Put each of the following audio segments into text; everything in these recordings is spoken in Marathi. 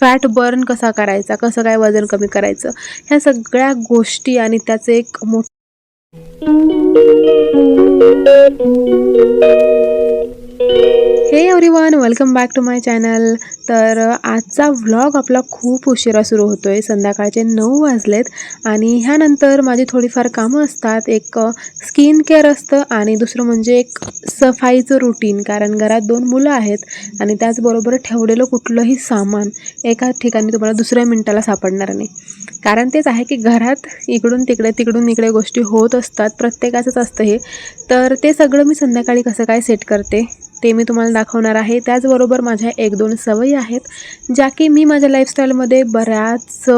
फॅट बर्न कसा करायचा कसं काय वजन कमी करायचं ह्या सगळ्या गोष्टी आणि त्याचं एक मोठं हे everyone welcome back to my channel तर आजचा व्लॉग आपला खूप उशिरा सुरू होतो आहे संध्याकाळचे नऊ वाजलेत आणि ह्यानंतर माझी थोडीफार कामं असतात. एक स्किन केअर असतं आणि दुसरं म्हणजे एक सफाईचं रुटीन कारण घरात दोन मुलं आहेत आणि त्याचबरोबर ठेवलेलं कुठलंही सामान एका ठिकाणी तुम्हाला दुसऱ्या मिनटाला सापडणार नाही. कारण तेच आहे की घरात इकडून तिकडे तिकडून इकडे गोष्टी होत असतात. प्रत्येकाचंच असतं हे. तर ते सगळं मी संध्याकाळी कसं काय सेट करते? ते मी तुम्हाला दाखवणार आहे. त्याचबरोबर माझ्या एक दोन सवयी आहेत ज्या की मी माझ्या लाईफस्टाईलमध्ये बऱ्याच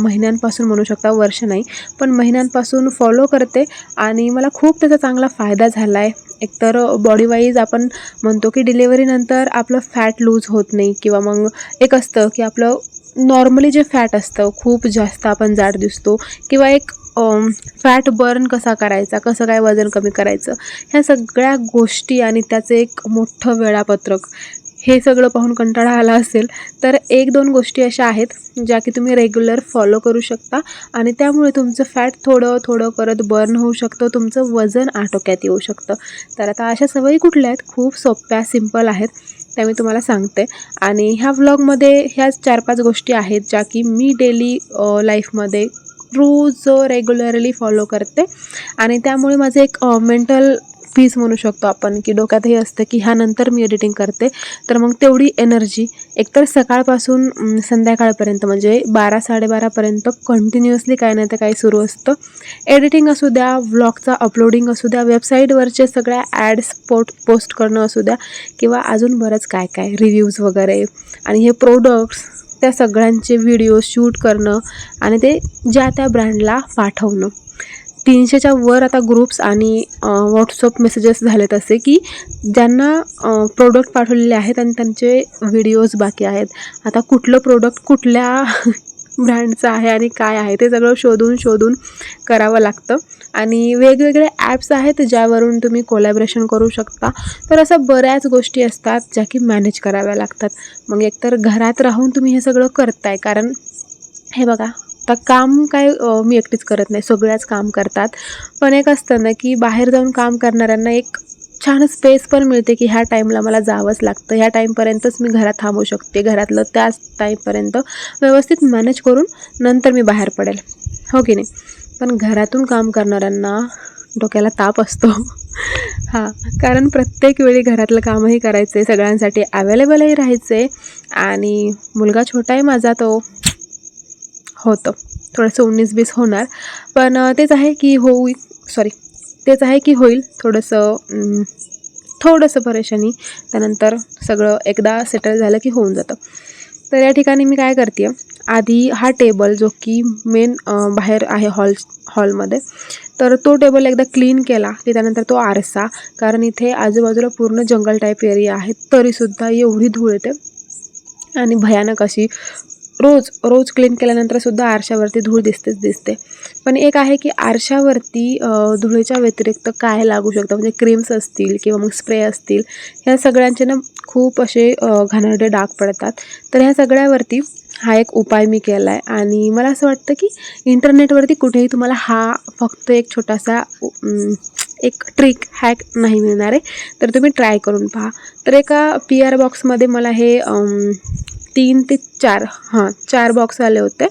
महिन्यांपासून म्हणू शकता वर्ष नाही पण महिन्यांपासून फॉलो करते आणि मला खूप त्याचा चांगला फायदा झाला आहे एकतर बॉडीवाईज आपण म्हणतो की डिलेवरीनंतर आपलं फॅट लूज होत नाही किंवा मग एक असतं की आपलं नॉर्मली जे फॅट असतं खूप जास्त आपण जाड दिसतो किंवा एक फॅट बर्न कसा करायचा कसं काय वजन कमी करायचं ह्या सगळ्या गोष्टी आणि त्याचं एक मोठं वेळापत्रक. हे सगळं पाहून कंटाळा आला असेल तर एक दोन गोष्टी अशा आहेत ज्या की तुम्ही रेग्युलर फॉलो करू शकता आणि त्यामुळे तुमचं फॅट थोडं थोडं करत बर्न होऊ शकतं तुमचं वजन आटोक्यात येऊ शकतं. तर आता अशा सवयी कुठल्या आहेत? खूप सोप्या सिंपल आहेत. त्या मी तुम्हाला सांगते. आणि ह्या व्लॉगमध्ये ह्याच चार पाच गोष्टी आहेत ज्या की मी डेली लाईफमध्ये रोज रेग्युलरली फॉलो करते. आणि त्यामुळे माझं एक मेंटल पीस म्हणू शकतो आपण की डोक्यात हे असतं की ह्यानंतर मी एडिटिंग करते. तर मग तेवढी एनर्जी एकतर सकाळपासून संध्याकाळपर्यंत म्हणजे बारा साडेबारापर्यंत कंटिन्युअसली काही नाही तर काही सुरू असतं. एडिटिंग असू द्या व्लॉगचा अपलोडिंग असू द्या वेबसाईटवरचे सगळ्या ॲड्स पोट पोस्ट करणं असू द्या किंवा अजून बरंच काय काय रिव्ह्यूज वगैरे. आणि हे प्रोडक्ट्स त्या सगळ्यांचे व्हिडिओ शूट करणं आणि ते ज्या त्या ब्रँडला पाठवणं. तीनशेच्या वर आता ग्रुप्स आणि व्हॉट्सअप मेसेजेस झालेत असे की ज्यांना प्रोडक्ट पाठवलेले आहेत आणि त्यांचे व्हिडिओज बाकी आहेत. आता कुठलं प्रोडक्ट कुठल्या ब्रँडचं आहे आणि काय आहे ते सगळं शोधून शोधून करावं लागतं. आणि वेगवेगळे ॲप्स आहेत ज्यावरून तुम्ही कोलॅबरेशन करू शकता. तर अशा बऱ्याच गोष्टी असतात ज्या की मॅनेज कराव्या लागतात. मग एकतर घरात राहून तुम्ही हे सगळं करताय. कारण हे बघा आता काम काय मी एकटीच करत नाही. सगळ्याच काम करतात. पण एक असतं ना की बाहेर जाऊन काम करणाऱ्यांना एक छान स्पेस पण मिळते की ह्या टाईमला मला जावंच लागतं. ह्या टाईमपर्यंतच मी घरात थांबू शकते. घरातलं त्याच टाईमपर्यंत व्यवस्थित मॅनेज करून नंतर मी बाहेर पडेल. हो की नाही? पण घरातून काम करणाऱ्यांना डोक्याला ताप असतो. हां कारण प्रत्येक वेळी घरातलं कामही करायचं आहे सगळ्यांसाठी अवेलेबलही राहायचं आहे आणि मुलगा छोटा आहे माझा तो होतं. थोडंसं उन्नीस बीस होणार. पण तेच आहे की होऊ सॉरी तेच आहे की होईल थोडंसं थोडंसं परेशानी. त्यानंतर सगळं एकदा सेटल झालं की होऊन जातं. तर या ठिकाणी मी काय करते आधी हा टेबल जो की मेन बाहेर आहे हॉल हॉलमध्ये तर तो टेबल एकदा क्लीन केला. की त्यानंतर तो आरसा कारण इथे आजूबाजूला पूर्ण जंगल टाईप एरिया आहे तरीसुद्धा एवढी धूळ येते. आणि भयानक अशी रोज रोज क्लीन केल्यानंतर सुद्धा आरशावरती धूळ दिसतेच दिसते. पण एक आहे की आरशावरती धुळेच्या व्यतिरिक्त काय लागू शकतं? म्हणजे क्रीम्स असतील किंवा मग स्प्रे असतील ह्या सगळ्यांचे ना खूप असे घाणेरडे डाग पडतात. तर ह्या सगळ्यावरती हा एक उपाय मी केला आहे आणि मला असं वाटतं की इंटरनेटवरती कुठेही तुम्हाला हा फक्त एक छोटासा एक ट्रिक हॅक नाही मिळणार आहे. तर तुम्ही ट्राय करून पहा. तर एका पी आर बॉक्समध्ये मला हे तीन ते चार हां चार बॉक्स आले होते.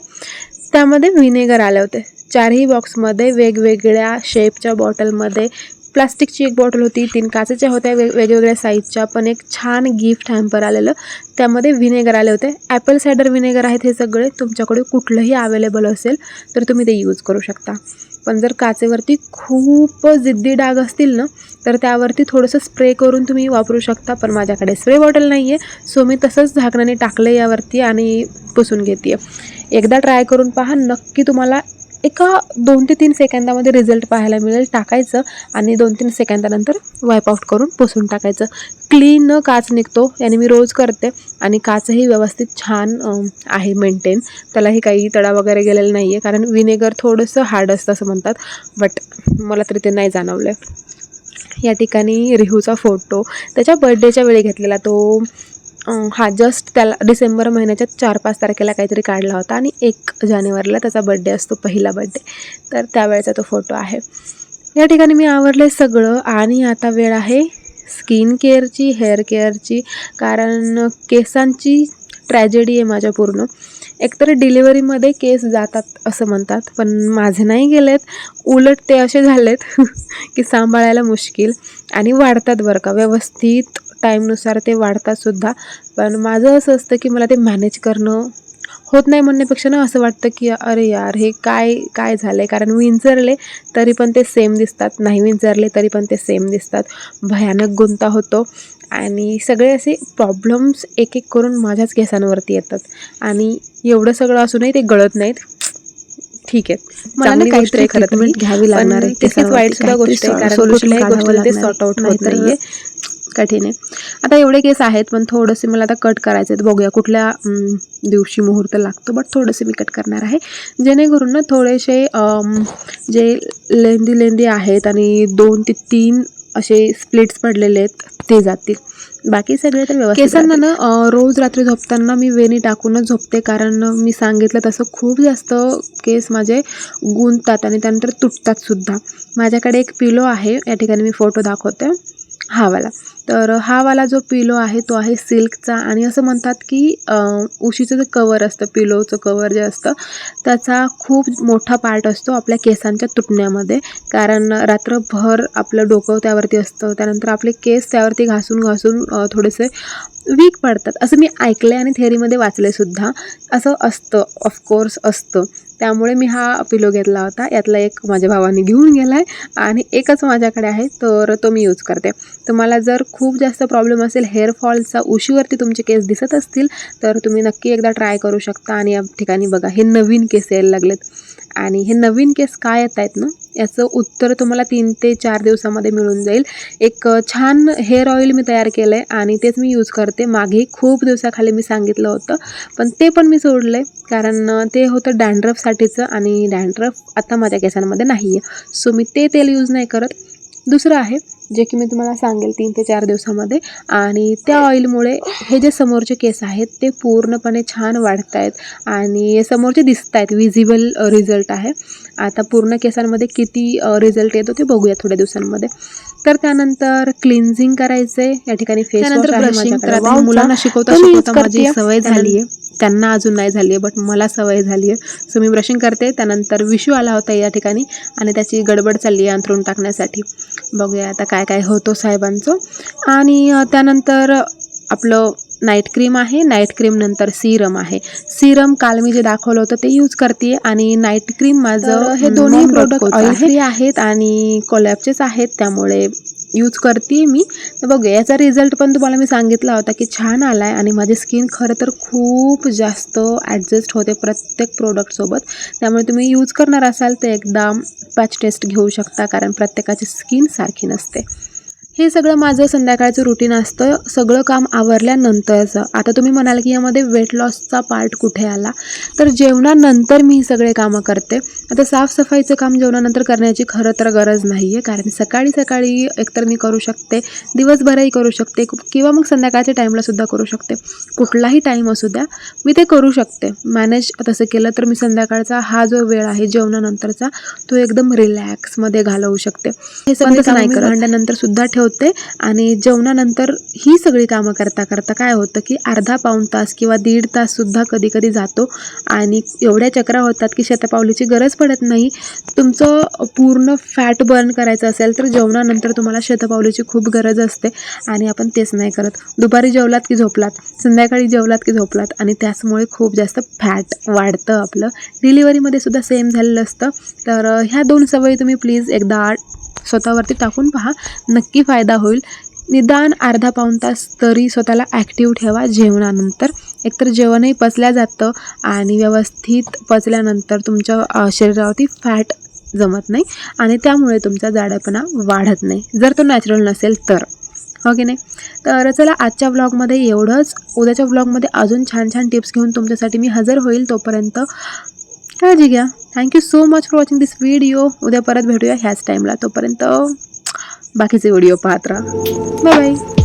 त्यामध्ये व्हिनेगर आले होते. चारही बॉक्समध्ये वेगवेगळ्या शेपच्या बॉटलमध्ये प्लास्टिकची एक बॉटल होती तीन काचेच्या होत्या वे वेगवेगळ्या साईजच्या पण एक छान गिफ्ट हॅम्पर आलेलं. त्यामध्ये व्हिनेगर आले होते. ॲपल सायडर व्हिनेगर आहेत हे सगळे तुमच्याकडे कुठलंही अवेलेबल असेल तर तुम्ही ते यूज करू शकता. पण जर काचेवरती खूप जिद्दी डाग असतील ना तर त्यावरती थोडंसं स्प्रे करून तुम्ही वापरू शकता. पण माझ्याकडे स्प्रे बॉटल नाही आहे सो मी तसंच झाकणाने टाकलं यावरती आणि पुसून घेते एकदा ट्राय करून पहा नक्की तुम्हाला एका दोन ते तीन सेकंदामध्ये रिझल्ट पाहायला मिळेल. टाकायचं आणि दोन तीन सेकंदानंतर वाईपआउट करून पुसून टाकायचं. क्लीन काच निघतो. याने मी रोज करते. आणि काचही व्यवस्थित छान आहे मेंटेन त्यालाही काही तडा वगैरे गेलेला नाही आहे कारण विनेगर थोडंसं हार्ड असतं असं म्हणतात. बट मला तरी ते नाही जाणवलं या ठिकाणी रिहूचा फोटो त्याच्या बर्थडेच्या वेळी घेतलेला तो हा जस्ट त्याला डिसेंबर महिन्याच्या चार पाच तारखेला काहीतरी काढला होता आणि एक जानेवारीला त्याचा बड्डे असतो पहिला बड्डे तर त्यावेळेचा तो फोटो आहे. या ठिकाणी मी आवरले सगळं आणि आता वेळ आहे स्किन केअरची हेअर केअरची कारण केसांची ट्रॅजेडी आहे माझ्या पूर्ण. एकतर डिलिव्हरीमध्ये केस जातात असं म्हणतात पण माझे नाही गेलेत. उलट ते असे झालेत की सांभाळायला मुश्किल आणि वाढतात बरं का व्यवस्थित टाईमनुसार ते वाढतात सुद्धा. पण माझं असं असतं की मला ते मॅनेज करणं होत नाही म्हणण्यापेक्षा ना असं वाटतं की अरे यार हे काय काय झालं आहे कारण विंचरले तरी पण ते सेम दिसतात. नाही विंचरले तरी पण ते सेम दिसतात. भयानक गुंता होतो. आणि सगळे असे प्रॉब्लेम्स एक एक करून माझ्याच केसांवरती येतात. आणि एवढं सगळं असूनही ते गळत नाहीत. ठीक आहे. मला ना काहीतरी आहे खरं घ्यावी लागणार आहे. तितकीच. वाईट सुद्धा गोष्ट आहे कारण कुठल्याही गोष्टीला ते सॉर्ट आउट होत नाहीतर- नाहीये. कठीण आहे. आता एवढे केस आहेत पण थोडेसे मला आता कट करायचे आहेत बघूया कुठल्या दिवशी मुहूर्त लागतो बट थोडेसे मी कट करणार आहे. जेणेकरून ना थोडेसे जे लेंदी लेंदी आहेत आणि दोन ते तीन असे स्प्लिट्स पडलेले आहेत ते जातील. बाकी सगळे तर व्यवस्थित केसांना ना रोज रात्री झोपताना मी वेणी टाकूनच झोपते कारण मी सांगितलं तसं खूप जास्त केस माझे गुंततात आणि त्यानंतर तुटतात सुद्धा. माझ्याकडे एक पिलो आहे या ठिकाणी मी फोटो दाखवते. हा वाला. तर हावाला जो पिलो आहे तो आहे सिल्कचा आणि असं म्हणतात की उशीचं जे कवर असतं पिलोचं कवर जे असतं त्याचा खूप मोठा पार्ट असतो आपल्या केसांच्या तुटण्यामध्ये. कारण रात्रभर आपलं डोकं त्यावरती असतं त्यानंतर आपले केस त्यावरती घासून घासून थोडेसे वीक पडतात. असं मी ऐकलं आहे आणि थेअरीमध्ये वाचले सुद्धा. असं असतं ऑफकोर्स असतं. त्यामुळे मी हा पिलो घेतला होता. यातला एक माझ्या भावाने घेऊन गेला आहे आणि एकच माझ्याकडे आहे तर तो मी यूज करते. तुम्हाला जर खूप जास्त प्रॉब्लेम असेल हेअर फॉलचा उशीवरती तुमचे केस दिसत असतील तर तुम्ही नक्की एकदा ट्राय करू शकता. आणि या ठिकाणी बघा हे नवीन केस यायला लागलेत. आणि हे नवीन केस काय येत आहेत ना याचं उत्तर तुम्हाला तीन ते चार दिवसामध्ये मिळून जाईल. एक छान हेअर ऑइल मी तयार केलं आहे आणि तेच मी यूज करते. मागे खूप दिवसाखाली मी सांगितलं होतं पण ते पण मी सोडलं आहे कारण ते होतं डँड्रफसाठीचं आणि डँड्रफ आता माझ्या केसांमध्ये नाही आहे सो मी ते तेल यूज नाही करत. दुसरं आहे जे की मी तुम्हाला सांगेल तीन ते चार दिवसामध्ये आणि त्या ऑइलमुळे हे जे समोरचे केस आहेत ते पूर्णपणे छान वाढत आहेत आणि समोरचे दिसत आहेत विजिबल रिझल्ट आहे आता पूर्ण केसांमध्ये किती रिझल्ट येतो ते बघूया थोड्या दिवसांमध्ये तर त्यानंतर क्लिन्झिंग करायचंय या ठिकाणी फेस Wow, मुलांना. शिकवता शिकवता माझी. सवय झाली आहे. त्यांना अजून नाही झाली आहे बट मला सवय झाली आहे सो मी ब्रशिंग करते. त्यानंतर विशू आला होता या ठिकाणी आणि त्याची गडबड चालली आहे अंथरूण टाकण्यासाठी. बघूया आता काय काय होतो साहेबांचं. आणि त्यानंतर आपलं नाईट क्रीम आहे. नाईट क्रीम नंतर सिरम आहे. सिरम काल मी जे दाखवलं होतं ते यूज करते आणि नाईट क्रीम माझं हे दोन्ही प्रोडक्ट ऑइल. फ्री आहेत आणि कोलॅबचेच आहेत. त्यामुळे यूज करते मी. तर बघू याचा रिझल्ट पण तुम्हाला मी सांगितला होता की छान आला आहे आणि माझी स्किन खरं तर खूप जास्त ॲडजस्ट होते प्रत्येक प्रोडक्टसोबत त्यामुळे तुम्ही यूज करणार असाल तर एकदा पॅच टेस्ट घेऊ शकता कारण प्रत्येकाची स्किन सारखी नसते. हे सगळं माझं संध्याकाळचं रुटीन असतं. सगळं काम आवरल्यानंतरचं. आता तुम्ही म्हणाल की यामध्ये वेट लॉसचा पार्ट कुठे आला? तर जेवणानंतर मी ही सगळे कामं करते. आता साफसफाईचं काम जेवणानंतर करण्याची खरं तर गरज नाही आहे कारण सकाळी सकाळी एकतर मी करू शकते. दिवसभरही करू शकते. किंवा मग संध्याकाळच्या टाईमला सुद्धा करू शकते. कुठलाही टाईम असू द्या. मी ते करू शकते. मॅनेज तसं केलं तर मी संध्याकाळचा हा जो वेळ आहे जेवणानंतरचा तो एकदम रिलॅक्समध्ये घालवू शकते. हे सगळं नाही करत. सुद्धा होते आणि जेवणानंतर ही सगळी कामं करता करता काय होतं की अर्धा पाऊण तास किंवा दीड ताससुद्धा कधी कधी जातो आणि एवढ्या चक्रा होतात की शतपावलीची गरज पडत नाही. तुमचं पूर्ण फॅट बर्न करायचं असेल तर जेवणानंतर तुम्हाला शतपावलीची खूप गरज असते आणि आपण तेच नाही करत. दुपारी जेवलात की झोपलात संध्याकाळी जेवलात की झोपलात आणि त्याचमुळे खूप जास्त फॅट वाढतं आपलं. डिलिव्हरीमध्ये सुद्धा सेम झालेलं असतं. तर ह्या दोन सवयी तुम्ही प्लीज एकदा स्वतःवरती टाकून पहा. नक्की फायदा फायदा होईल. निदान अर्धा पाऊण तास तरी स्वतःला ॲक्टिव्ह ठेवा जेवणानंतर. एकतर जेवणही पचल्या जातं आणि व्यवस्थित पचल्यानंतर तुमच्या शरीरावरती फॅट जमत नाही आणि त्यामुळे तुमचा जाडेपणा वाढत नाही. जर तो नॅचरल नसेल तर. हो की नाही? तर चला आजच्या व्लॉगमध्ये एवढंच. उद्याच्या व्लॉगमध्ये अजून छान छान टिप्स घेऊन तुमच्यासाठी मी हजर होईल तोपर्यंत. काळजी घ्या. Thank you so much for watching this video उद्या परत भेटूया ह्याच टाईमला तोपर्यंत बाकीचे व्हिडिओ पाहत राहा. Bye bye